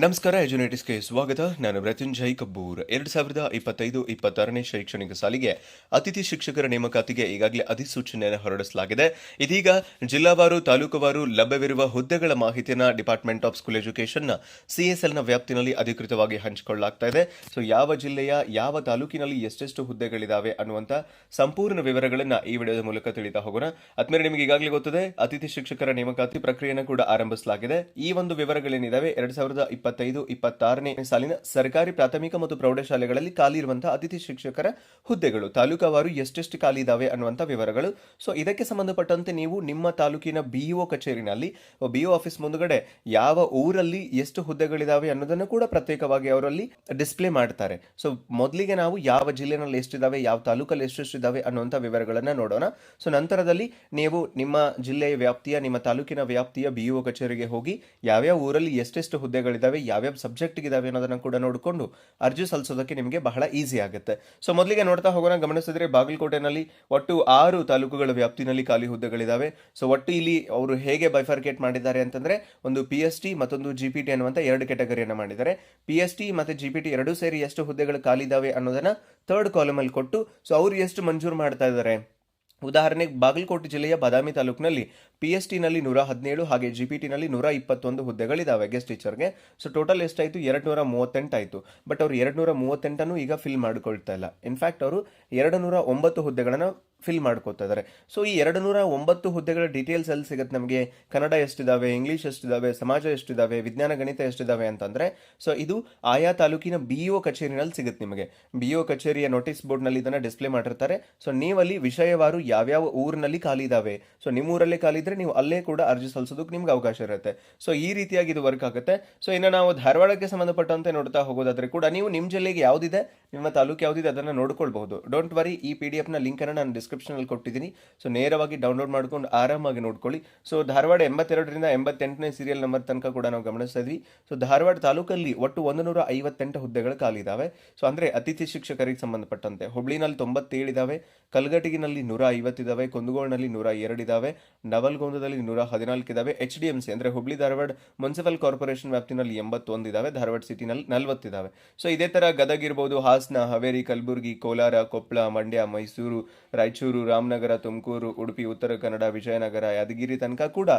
ನಮಸ್ಕಾರ ಎಜುನೇಟಿಸ್ಗೆ ಸ್ವಾಗತ. ನಾನು ಮೃತ್ಯುಂಜಯ್ ಕಬ್ಬೂರ್. ಎರಡು ಸಾವಿರದ ಇಪ್ಪತ್ತೈದು ಇಪ್ಪತ್ತಾರನೇ ಶೈಕ್ಷಣಿಕ ಸಾಲಿಗೆ ಅತಿಥಿ ಶಿಕ್ಷಕರ ನೇಮಕಾತಿಗೆ ಈಗಾಗಲೇ ಅಧಿಸೂಚನೆಯನ್ನು ಹೊರಡಿಸಲಾಗಿದೆ. ಇದೀಗ ಜಿಲ್ಲಾವಾರು, ತಾಲೂಕುವಾರು ಲಭ್ಯವಿರುವ ಹುದ್ದೆಗಳ ಮಾಹಿತಿಯನ್ನು ಡಿಪಾರ್ಟ್ಮೆಂಟ್ ಆಫ್ ಸ್ಕೂಲ್ ಎಜುಕೇಷನ್ನ ಸಿಎಸ್ಎಲ್ನ ವ್ಯಾಪ್ತಿನಲ್ಲಿ ಅಧಿಕೃತವಾಗಿ ಹಂಚಿಕೊಳ್ಳಲಾಗ್ತಾ ಇದೆ. ಸೊ, ಯಾವ ಜಿಲ್ಲೆಯ, ಯಾವ ತಾಲೂಕಿನಲ್ಲಿ ಎಷ್ಟೆಷ್ಟು ಹುದ್ದೆಗಳಿದಾವೆ ಅನ್ನುವಂಥ ಸಂಪೂರ್ಣ ವಿವರಗಳನ್ನು ಈ ವಿಡಿಯೋದ ಮೂಲಕ ತಿಳಿತಾ ಹೋಗೋಣ. ಅದ್ಮೇಲೆ ನಿಮಗೆ ಈಗಾಗಲೇ ಗೊತ್ತಿದೆ, ಅತಿಥಿ ಶಿಕ್ಷಕರ ನೇಮಕಾತಿ ಪ್ರಕ್ರಿಯೆಯನ್ನು ಕೂಡ ಆರಂಭಿಸಲಾಗಿದೆ. ಈ ಒಂದು ವಿವರಗಳೇನಿದ್ದಾವೆ ಎರಡು ಸಾವಿರದ ಇಪ್ಪತ್ತೈದು, ಇಪ್ಪತ್ತಾರನೇ ಸಾಲಿನ ಸರ್ಕಾರಿ ಪ್ರಾಥಮಿಕ ಮತ್ತು ಪ್ರೌಢಶಾಲೆಗಳಲ್ಲಿ ಖಾಲಿ ಇರುವಂತಹ ಅತಿಥಿ ಶಿಕ್ಷಕರ ಹುದ್ದೆಗಳು. ತಾಲೂಕಾವಾರು ಎಷ್ಟೆಷ್ಟು ಖಾಲಿ ಇದಾವೆ ಅನ್ನುವಂಥ ವಿವರಗಳು. ಸೊ ಇದಕ್ಕೆ ಸಂಬಂಧಪಟ್ಟಂತೆ ನೀವು ನಿಮ್ಮ ತಾಲೂಕಿನ ಬಿಇಒ ಕಚೇರಿನಲ್ಲಿ ಬಿಇಒ ಆಫೀಸ್ ಮುಂದುಗಡೆ ಯಾವ ಊರಲ್ಲಿ ಎಷ್ಟು ಹುದ್ದೆಗಳಿದಾವೆ ಅನ್ನೋದನ್ನು ಕೂಡ ಪ್ರತ್ಯೇಕವಾಗಿ ಅವರಲ್ಲಿ ಡಿಸ್ಪ್ಲೇ ಮಾಡ್ತಾರೆ. ಸೊ ಮೊದಲಿಗೆ ನಾವು ಯಾವ ಜಿಲ್ಲೆನಲ್ಲಿ ಎಷ್ಟಿದಾವೆ, ಯಾವ ತಾಲೂಕಲ್ಲಿ ಇದ್ದಾವೆ ಅನ್ನುವಂಥ ವಿವರಗಳನ್ನು ನೋಡೋಣ. ಸೊ ನಂತರದಲ್ಲಿ ನೀವು ನಿಮ್ಮ ಜಿಲ್ಲೆಯ ವ್ಯಾಪ್ತಿಯ, ನಿಮ್ಮ ತಾಲೂಕಿನ ವ್ಯಾಪ್ತಿಯ ಬಿಇಒ ಕಚೇರಿಗೆ ಹೋಗಿ, ಯಾವ್ಯಾವ ಊರಲ್ಲಿ ಎಷ್ಟೆಷ್ಟು ಹುದ್ದೆಗಳಿದಾವೆ ಯಾವ್ಯಾವ ಸಬ್ಜೆಕ್ಟ್ ಇದಾವೆ ಅನ್ನೋದನ್ನ ಕೂಡ ನೋಡಿಕೊಂಡು ಅರ್ಜಿ ಸಲ್ಲಿಸೋದಕ್ಕೆ ನಿಮಗೆ ಬಹಳ ಈಸಿ ಆಗುತ್ತೆ. ಸೊ ಮೊದಲಿಗೆ ನೋಡ್ತಾ ಹೋಗೋಣ, ಗಮನಿಸಿದ್ರೆ ಬಾಗಲಕೋಟೆನಲ್ಲಿ ಒಟ್ಟು ಆರು ತಾಲೂಕುಗಳ ವ್ಯಾಪ್ತಿನಲ್ಲಿ ಖಾಲಿ ಹುದ್ದೆಗಳಿದಾವೆ. ಸೊ ಒಟ್ಟು ಇಲ್ಲಿ ಅವರು ಹೇಗೆ ಬೈಫರ್ಕೇಟ್ ಮಾಡಿದ್ದಾರೆ ಅಂತಂದ್ರೆ, ಒಂದು ಪಿ ಎಸ್ ಟಿ ಮತ್ತೊಂದು ಜಿ ಪಿ ಟಿ ಅನ್ನುವಂಥ ಎರಡು ಕೆಟಗರಿಯನ್ನು ಮಾಡಿದ್ದಾರೆ. ಪಿ ಎಸ್ ಟಿ ಮತ್ತು ಜಿ ಪಿ ಟಿ ಎರಡೂ ಸೇರಿ ಎಷ್ಟು ಹುದ್ದೆಗಳು ಖಾಲಿ ಇದಾವೆ ಅನ್ನೋದನ್ನ ಥರ್ಡ್ ಕಾಲಮಲ್ಲಿ ಕೊಟ್ಟು ಸೊ ಅವರು ಎಷ್ಟು ಮಂಜೂರು ಮಾಡ್ತಾ ಇದ್ದಾರೆ? ಉದಾಹರಣೆಗೆ ಬಾಗಲಕೋಟೆ ಜಿಲ್ಲೆಯ ಬಾದಾಮಿ ತಾಲೂಕಿನಲ್ಲಿ ಪಿ ಎಸ್ ಟಿನಲ್ಲಿ ನೂರ ಹದಿನೇಳು ಹಾಗೆ ಜಿ ಪಿ ಟಿನಲ್ಲಿ ನೂರ ಇಪ್ಪತ್ತೊಂದು ಹುದ್ದೆಗಳಿದ್ದಾವೆ. ಗೆಸ್ಟ್ ಟೀಚರ್ಗೆ ಸೊ ಟೋಟಲ್ ಎಷ್ಟಾಯಿತು? ಎರಡು ನೂರ ಮೂವತ್ತೆಂಟಾಯಿತು ಬಟ್ ಅವರು ಎರಡು ನೂರ ಮೂವತ್ತೆಂಟನ್ನು ಈಗ ಫಿಲ್ ಮಾಡಿಕೊಳ್ತಾ ಇಲ್ಲ. ಇನ್ಫ್ಯಾಕ್ಟ್ ಅವರು ಎರಡು ನೂರ ಒಂಬತ್ತು ಹುದ್ದೆಗಳನ್ನು ಫಿಲ್ ಮಾಡ್ಕೋತಾ ಇದ್ದಾರೆ. ಸೊ ಈ ಎರಡು ನೂರ ಒಂಬತ್ತು ಹುದ್ದೆಗಳ ಡೀಟೇಲ್ಸ್ ಅಲ್ಲಿ ಸಿಗುತ್ತೆ ನಮಗೆ. ಕನ್ನಡ ಎಷ್ಟಿದಾವೆ ಇಂಗ್ಲೀಷ್ ಎಷ್ಟಿದಾವೆ, ಸಮಾಜ ಎಷ್ಟಿದಾವೆ, ವಿಜ್ಞಾನ, ಗಣಿತ ಎಷ್ಟಿದಾವೆ ಅಂತಂದ್ರೆ ಸೊ ಇದು ಆಯಾ ತಾಲೂಕಿನ ಬಿಇಒ ಕಚೇರಿನಲ್ಲಿ ಸಿಗುತ್ತೆ ನಿಮಗೆ. ಬಿಇಒ ಕಚೇರಿಯ ನೋಟಿಸ್ ಬೋರ್ಡ್ನಲ್ಲಿ ಇದನ್ನ ಡಿಸ್ಪ್ಲೇ ಮಾಡಿರ್ತಾರೆ. ಸೊ ನೀವಲ್ಲಿ ವಿಷಯವಾರು ಯಾವ್ಯಾವ ಊರಿನಲ್ಲಿ ಖಾಲಿ ಇದಾವೆ. ಸೊ ನಿಮ್ಮ ಊರಲ್ಲೇ ಖಾಲಿ ಇದ್ರೆ ನೀವು ಅಲ್ಲೇ ಕೂಡ ಅರ್ಜಿ ಸಲ್ಲಿಸೋದಕ್ಕೆ ನಿಮ್ಗೆ ಅವಕಾಶ ಇರುತ್ತೆ. ಸೊ ಈ ರೀತಿಯಾಗಿ ಇದು ವರ್ಕ್ ಆಗುತ್ತೆ. ಸೊ ಇನ್ನು ನಾವು ಧಾರವಾಡಕ್ಕೆ ಸಂಬಂಧಪಟ್ಟಂತೆ ನೋಡ್ತಾ ಹೋಗೋದಾದ್ರೆ ಕೂಡ ನೀವು ನಿಮ್ಮ ಜಿಲ್ಲೆಗೆ ಯಾವುದಿದೆ, ನಿಮ್ಮ ತಾಲೂಕು ಯಾವುದಿದೆ ಅದನ್ನು ನೋಡ್ಕೊಳ್ಬಹುದು. ಡೋಂಟ್ ವರಿ ಈ ಪಿ ಡಿ ಎಫ್ನ ಲಿಂಕನ್ನು ನಾನು ಡಿಸ್ಕ್ರಿಪ್ಷನಲ್ಲಿ ಕೊಟ್ಟಿದ್ದೀನಿ. ಸೊ ನೇರವಾಗಿ ಡೌನ್ಲೋಡ್ ಮಾಡ್ಕೊಂಡು ಆರಾಮಾಗಿ ನೋಡ್ಕೊಳ್ಳಿ. ಸೊ ಧಾರವಾಡ ಎಂಬತ್ತೆರಡರಿಂದ ಎಂಬತ್ತೆಂಟನೇ ಸೀರಿಯಲ್ ನಂಬರ್ ತನಕ ಕೂಡ ನಾವು ಗಮನಿಸ್ತಾ ಇದ್ವಿ. ಸೊ ಧಾರವಾಡ ತಾಲೂಕಲ್ಲಿ ಒಟ್ಟು ಒಂದು ನೂರ ಐವತ್ತೆಂಟು ಹುದ್ದೆಗಳು ಖಾಲಿ ಇದಾವೆ ಸೊ ಅಂದರೆ ಅತಿಥಿ ಶಿಕ್ಷಕರಿಗೆ ಸಂಬಂಧಪಟ್ಟಂತೆ ಹುಬ್ಳಿನಲ್ಲಿ ತೊಂಬತ್ತೇಳು ಇದಾವೆ ಕಲ್ಗಟಿಗಿನಲ್ಲಿ ನೂರ ಐವತ್ತಿದ್ದಾವೆ ಕುಂದಗೋಳ್ನಲ್ಲಿ ನೂರ ಎರಡಿದ್ದಾವೆ ನವಲ್ಗೊಂದದಲ್ಲಿ ನೂರ ಹದಿನಾಲ್ಕು ಇದಾವೆ, ಎಚ್ ಡಿ ಎಂ ಸಿ ಅಂದರೆ ಹುಬ್ಳಿ ಧಾರವಾಡ ಮುನ್ಸಿಪಲ್ ಕಾರ್ಪೊರೇಷನ್ ವ್ಯಾಪ್ತಿನಲ್ಲಿ ಎಂಬತ್ತೊಂದು ಇದಾವೆ, ಧಾರವಾಡ ಸಿಟಿನಲ್ಲಿ ನಲವತ್ತಿದಾವೆ ಸೊ ಇದೇ ಥರ ಗದಗ ಇರ್ಬೋದು ಹಾಸನ, ಹಾವೇರಿ, ಕಲಬುರಗಿ, ಕೋಲಾರ, ಕೊಪ್ಪಳ, ಮಂಡ್ಯ, ಮೈಸೂರು, ರಾಯಚೂರು ರಾಮನಗರ, ತುಮಕೂರು, ಉಡುಪಿ, ಉತ್ತರ ಕನ್ನಡ, ವಿಜಯನಗರ, ಯಾದಗಿರಿ ತನಕ ಕೂಡ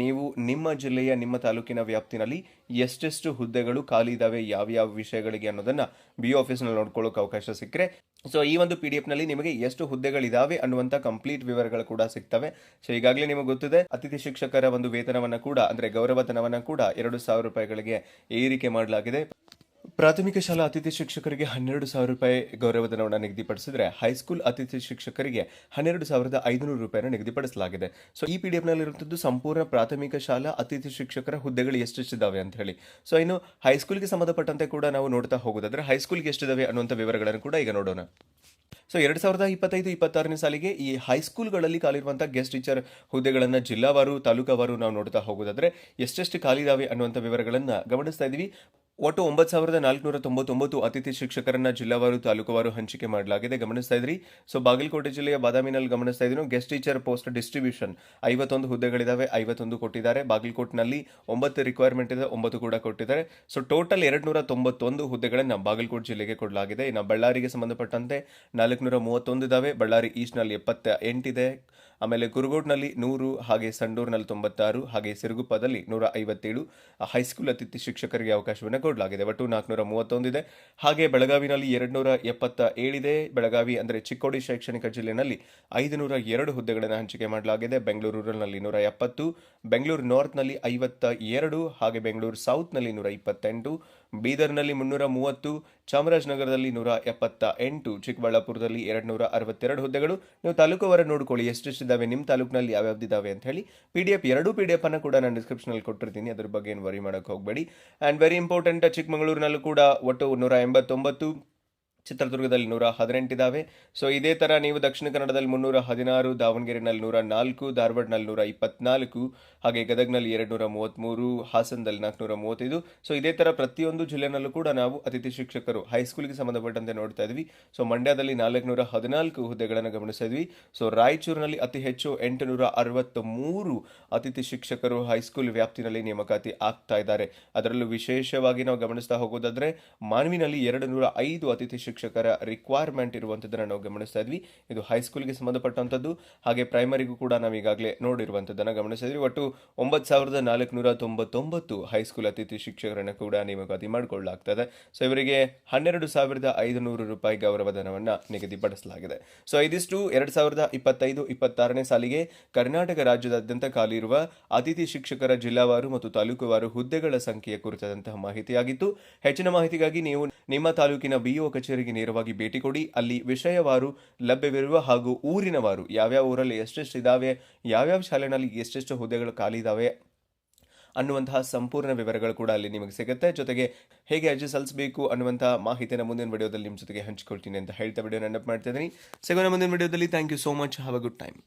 ನೀವು ನಿಮ್ಮ ಜಿಲ್ಲೆಯ, ನಿಮ್ಮ ತಾಲೂಕಿನ ವ್ಯಾಪ್ತಿನಲ್ಲಿ ಎಷ್ಟೆಷ್ಟು ಹುದ್ದೆಗಳು ಖಾಲಿ ಇದಾವೆ, ಯಾವ್ಯಾವ ವಿಷಯಗಳಿಗೆ ಅನ್ನೋದನ್ನ ಬಿ ಆಫೀಸ್ನಲ್ಲಿ ನೋಡ್ಕೊಳ್ಳೋಕೆ ಅವಕಾಶ ಸಿಕ್ಕರೆ. ಸೊ ಈ ಒಂದು ಪಿ ಡಿ ಎಫ್ನಲ್ಲಿ ನಿಮಗೆ ಎಷ್ಟು ಹುದ್ದೆಗಳಿದಾವೆ ಅನ್ನುವಂಥ ಕಂಪ್ಲೀಟ್ ವಿವರಗಳು ಕೂಡ ಸಿಗ್ತವೆ. ಸೊ ಈಗಾಗಲೇ ನಿಮಗೆ ಗೊತ್ತಿದೆ, ಅತಿಥಿ ಶಿಕ್ಷಕರ ಒಂದು ವೇತನವನ್ನು ಕೂಡ, ಅಂದರೆ ಗೌರವಧನವನ್ನು ಕೂಡ ಎರಡು ಸಾವಿರ ರೂಪಾಯಿಗಳಿಗೆ ಏರಿಕೆ ಮಾಡಲಾಗಿದೆ. ಪ್ರಾಥಮಿಕ ಶಾಲಾ ಅತಿಥಿ ಶಿಕ್ಷಕರಿಗೆ ಹನ್ನೆರಡು ಸಾವಿರ ರೂಪಾಯಿ ಗೌರವಧನವನ್ನು ನಿಗದಿಪಡಿಸಿದ್ರೆ ಹೈಸ್ಕೂಲ್ ಅತಿಥಿ ಶಿಕ್ಷಕರಿಗೆ ಹನ್ನೆರಡು ಸಾವಿರದ ಐದುನೂರು ರೂಪಾಯಿನ ನಿಗದಿಪಡಿಸಲಾಗಿದೆ. ಸೊ ಈ ಪಿ ಡಿ ಎಫ್ನಲ್ಲಿರುವಂಥದ್ದು ಸಂಪೂರ್ಣ ಪ್ರಾಥಮಿಕ ಶಾಲಾ ಅತಿಥಿ ಶಿಕ್ಷಕರ ಹುದ್ದೆಗಳು ಎಷ್ಟೆಷ್ಟಿದ್ದಾವೆ ಅಂತ ಹೇಳಿ. ಸೊ ಇನ್ನು ಹೈಸ್ಕೂಲ್ಗೆ ಸಂಬಂಧಪಟ್ಟಂತೆ ಕೂಡ ನಾವು ನೋಡ್ತಾ ಹೋಗೋದಾದ್ರೆ ಹೈಸ್ಕೂಲ್ಗೆ ಎಷ್ಟಿದ್ದಾವೆ ಅನ್ನುವಂಥ ವಿವರಗಳನ್ನು ಕೂಡ ಈಗ ನೋಡೋಣ. ಸೊ ಎರಡು ಸಾವಿರದ ಇಪ್ಪತ್ತೈದು, ಇಪ್ಪತ್ತಾರನೇ ಸಾಲಿಗೆ ಈ ಹೈಸ್ಕೂಲ್ಗಳಲ್ಲಿ ಖಾಲಿರುವಂಥ ಗೆಸ್ಟ್ ಟೀಚರ್ ಹುದ್ದೆಗಳನ್ನು ಜಿಲ್ಲಾವಾರು, ತಾಲೂಕಾವಾರು ನಾವು ನೋಡ್ತಾ ಹೋಗೋದಾದರೆ ಎಷ್ಟೆಷ್ಟು ಖಾಲಿದಾವೆ ಅನ್ನುವಂಥ ವಿವರಗಳನ್ನು ಗಮನಿಸ್ತಾ ಇದ್ದೀವಿ ಒಟ್ಟು ಒಂಬತ್ತು ಸಾವಿರದ ನಾಲ್ಕುನೂರ ತೊಂಬತ್ತೊಂಬತ್ತು ಅತಿಥಿ ಶಿಕ್ಷಕರನ್ನ ಜಿಲ್ಲಾವಾರು, ತಾಲೂಕುವಾರು ಹಂಚಿಕೆ ಮಾಡಲಾಗಿದೆ. ಗಮನಿಸ್ತಾ ಇದ್ರಿ? ಸೊ, ಬಾಗಲಕೋಟೆ ಜಿಲ್ಲೆಯ ಬಾದಾಮಿನಲ್ಲಿ ಗಮನಿಸ್ತಾ ಇದ್ದೀನಿ ಗೆಸ್ಟ್ ಟೀಚರ್ ಪೋಸ್ಟ್ ಡಿಸ್ಟ್ರಿಬ್ಯೂಷನ್ ಐವತ್ತೊಂದು ಹುದ್ದೆಗಳಿದಾವೆ ಐವತ್ತೊಂದು ಕೊಟ್ಟಿದ್ದಾರೆ. ಬಾಗಲಕೋಟ್ನಲ್ಲಿ ಒಂಬತ್ತು ರಿಕ್ವೈರ್ಮೆಂಟ್ ಇದೆ, ಒಂಬತ್ತು ಕೂಡ ಕೊಟ್ಟಿದ್ದಾರೆ. ಸೊ ಟೋಟಲ್ ಎರಡು ನೂರ ತೊಂಬತ್ತೊಂದು ಹುದ್ದೆಗಳನ್ನು ಬಾಗಲಕೋಟೆ ಜಿಲ್ಲೆಗೆ ಕೊಡಲಾಗಿದೆ. ಇನ್ನು ಬಳ್ಳಾರಿಗೆ ಸಂಬಂಧಪಟ್ಟಂತೆ ನಾಲ್ಕುನೂರ ಮೂವತ್ತೊಂದು ಇದಾವೆ. ಬಳ್ಳಾರಿ ಈಸ್ಟ್ನಲ್ಲಿ ಎಪ್ಪತ್ತ ಎಂಟಿದೆ ಆಮೇಲೆ ಕುರುಗೋಡ್ನಲ್ಲಿ ನೂರು, ಹಾಗೆ ಸಂಡೂರ್ನಲ್ಲಿ ತೊಂಬತ್ತಾರು, ಹಾಗೆ ಸಿರುಗುಪ್ಪದಲ್ಲಿ ನೂರ ಐವತ್ತೇಳು. ಹೈಸ್ಕೂಲ್ ಅತಿಥಿ ಶಿಕ್ಷಕರಿಗೆ ಅವಕಾಶವನ್ನು ಕೊಡಲಾಗಿದೆ ಒಟ್ಟು ನಾಲ್ಕುನೂರ ಮೂವತ್ತೊಂದಿದೆ ಹಾಗೆ ಬೆಳಗಾವಿನಲ್ಲಿ ಎರಡುನೂರ ಎಪ್ಪತ್ತ ಏಳಿದೆ ಬೆಳಗಾವಿ ಅಂದರೆ ಚಿಕ್ಕೋಡಿ ಶೈಕ್ಷಣಿಕ ಜಿಲ್ಲೆಯಲ್ಲಿ ಐದುನೂರ ಎರಡು ಹುದ್ದೆಗಳನ್ನು ಹಂಚಿಕೆ ಮಾಡಲಾಗಿದೆ. ಬೆಂಗಳೂರು ರೂರಲ್ನಲ್ಲಿ ನೂರ ಎಪ್ಪತ್ತು ಬೆಂಗಳೂರು ನಾರ್ತ್ನಲ್ಲಿ ಐವತ್ತ ಎರಡು ಹಾಗೆ ಬೆಂಗಳೂರು ಸೌತ್ನಲ್ಲಿ ನೂರ ಇಪ್ಪತ್ತೆಂಟು ಬೀದರ್ನಲ್ಲಿ ಮುನ್ನೂರ ಮೂವತ್ತು ಚಾಮರಾಜನಗರದಲ್ಲಿ ನೂರ ಎಪ್ಪತ್ತ ಎಂಟು, ಚಿಕ್ಕಬಳ್ಳಾಪುರದಲ್ಲಿ ಎರಡು ನೂರ ಅರವತ್ತೆರಡು ಹುದ್ದೆಗಳು. ನೀವು ತಾಲೂಕುವರ ನೋಡ್ಕೊಳ್ಳಿ ಎಷ್ಟೆಷ್ಟಿದ್ದಾವೆ ನಿಮ್ಮ ತಾಲೂಕಿನಲ್ಲಿ ಯಾವ್ಯಾವ್ದಿದ್ದಾವೆ ಅಂತ ಹೇಳಿ. ಪಿ ಡಿ ಎಫ್ ಎರಡು ಪಿ ಡಿ ಎಫ್ ಅನ್ನು ಕೂಡ ನಾನು ಡಿಸ್ಕ್ರಿಪ್ಷನಲ್ಲಿ ಕೊಟ್ಟಿರ್ತೀನಿ, ಅದ್ರ ಬಗ್ಗೆ ಏನು ವರಿ ಮಾಡೋಕ್ಕೆ ಹೋಗಬೇಡಿ. ಆ್ಯಂಡ್ ವೆರಿ ಇಂಪಾರ್ಟೆಂಟ್ ಚಿಕ್ಕಮಗಳೂರಿನಲ್ಲೂ ಕೂಡ ಒಟ್ಟು ನೂರ ಎಂಬತ್ತೊಂಬತ್ತು ಚಿತ್ರದುರ್ಗದಲ್ಲಿ ನೂರ ಹದಿನೆಂಟಿದ್ದಾವೆ ಸೊ ಇದೇ ಥರ ನೀವು ದಕ್ಷಿಣ ಕನ್ನಡದಲ್ಲಿ ಮುನ್ನೂರ ಹದಿನಾರು, ದಾವಣಗೆರೆನಲ್ಲಿ ನೂರ ನಾಲ್ಕು ಧಾರವಾಡನಲ್ಲಿ ನೂರ ಇಪ್ಪತ್ನಾಲ್ಕು, ಹಾಗೆ ಗದಗ್ನಲ್ಲಿ ಎರಡು ನೂರ ಮೂವತ್ತ್ಮೂರು ಹಾಸನದಲ್ಲಿ ನಾಲ್ಕುನೂರ ಮೂವತ್ತೈದು. ಸೊ ಇದೇ ಥರ ಪ್ರತಿಯೊಂದು ಜಿಲ್ಲೆನಲ್ಲೂ ಕೂಡ ನಾವು ಅತಿಥಿ ಶಿಕ್ಷಕರು ಹೈಸ್ಕೂಲ್ಗೆ ಸಂಬಂಧಪಟ್ಟಂತೆ ನೋಡ್ತಾ ಇದ್ವಿ. ಸೊ ಮಂಡ್ಯದಲ್ಲಿ ನಾಲ್ಕುನೂರ ಹದಿನಾಲ್ಕು ಹುದ್ದೆಗಳನ್ನು ಗಮನಿಸ್ತಾ ಇದ್ವಿ ಸೊ ರಾಯಚೂರಿನಲ್ಲಿ ಅತಿ ಹೆಚ್ಚು ಎಂಟುನೂರ ಅರವತ್ತ ಮೂರು ಅತಿಥಿ ಶಿಕ್ಷಕರು ಹೈಸ್ಕೂಲ್ ವ್ಯಾಪ್ತಿನಲ್ಲಿ ನೇಮಕಾತಿ ಆಗ್ತಾ ಇದ್ದಾರೆ. ಅದರಲ್ಲೂ ವಿಶೇಷವಾಗಿ ನಾವು ಗಮನಿಸ್ತಾ ಹೋಗೋದಾದ್ರೆ, ಮಾನವಿನಲ್ಲಿ ಎರಡು ನೂರ ಐದು ಅತಿಥಿ ರಿಕ್ವೈರ್ಮೆಂಟ್ ಇರುವಂಥದ್ದನ್ನು ನಾವು ಗಮನಿಸ್ತಾ ಇದ್ವಿ. ಇದು ಹೈಸ್ಕೂಲ್ಗೆ ಸಂಬಂಧಪಟ್ಟಂಥದ್ದು ಹಾಗೆ ಪ್ರೈಮರಿಗೂ ಕೂಡ ನಾವು ಈಗಾಗಲೇ ನೋಡಿರುವಂಥದ್ದನ್ನು ಗಮನಿಸ್ತಾ ಇದ್ವಿ. ಒಟ್ಟು ಒಂಬತ್ತು ಸಾವಿರದ ನಾಲ್ಕುನೂರ ತೊಂಬತ್ತೊಂಬತ್ತು ಹೈಸ್ಕೂಲ್ ಅತಿಥಿ ಶಿಕ್ಷಕರನ್ನು ಕೂಡ ನೇಮಕಾತಿ ಮಾಡಿಕೊಳ್ಳಲಾಗ್ತದೆ. ಸೊ ಇವರಿಗೆ ಹನ್ನೆರಡು ಸಾವಿರದ ಐದುನೂರು ರೂಪಾಯಿ ಗೌರವಧನವನ್ನು ನಿಗದಿಪಡಿಸಲಾಗಿದೆ. ಸೊ ಇದಿಷ್ಟು ಎರಡು ಸಾವಿರದ ಇಪ್ಪತ್ತೈದು, ಇಪ್ಪತ್ತಾರನೇ ಸಾಲಿಗೆ ಕರ್ನಾಟಕ ರಾಜ್ಯದಾದ್ಯಂತ ಖಾಲಿ ಇರುವ ಅತಿಥಿ ಶಿಕ್ಷಕರ ಜಿಲ್ಲಾವಾರು ಮತ್ತು ತಾಲೂಕುವಾರು ಹುದ್ದೆಗಳ ಸಂಖ್ಯೆಯ ಕುರಿತಾದಂತಹ ಮಾಹಿತಿಯಾಗಿತ್ತು. ಹೆಚ್ಚಿನ ಮಾಹಿತಿಗಾಗಿ ನೀವು ನಿಮ್ಮ ತಾಲೂಕಿನ ಬಿಇಒ ಕಚೇರಿಗೆ ನೇರವಾಗಿ ಭೇಟಿ ಕೊಡಿ. ಅಲ್ಲಿ ವಿಷಯವಾರು ಲಭ್ಯವಿರುವ ಹಾಗೂ ಊರಿನವಾರು ಯಾವ್ಯಾವ ಊರಲ್ಲಿ ಎಷ್ಟೆಷ್ಟು ಇದ್ದಾವೆ ಯಾವ್ಯಾವ ಶಾಲೆನಲ್ಲಿ ಎಷ್ಟೆಷ್ಟು ಹುದ್ದೆಗಳು ಖಾಲಿ ಇದ್ದಾವೆ ಅನ್ನುವಂತಹ ಸಂಪೂರ್ಣ ವಿವರಗಳು ಕೂಡ ಅಲ್ಲಿ ನಿಮಗೆ ಸಿಗುತ್ತೆ. ಜೊತೆಗೆ ಹೇಗೆ ಅರ್ಜಿ ಸಲ್ಲಿಸಬೇಕು ಅನ್ನುವಂತಹ ಮಾಹಿತಿನ ಮುಂದಿನ ವಿಡಿಯೋದಲ್ಲಿ ನಿಮ್ಮ ಜೊತೆಗೆ ಹಂಚಿಕೊಳ್ತೀನಿ ಅಂತ ಹೇಳ್ತಾ ವಿಡಿಯೋ ನೆನಪು ಮಾಡ್ತಾ ಇದ್ದೀನಿ. ಸಿಗೋಣ ಮುಂದಿನ ವಿಡಿಯೋದಲ್ಲಿ. Thank you so much have a good time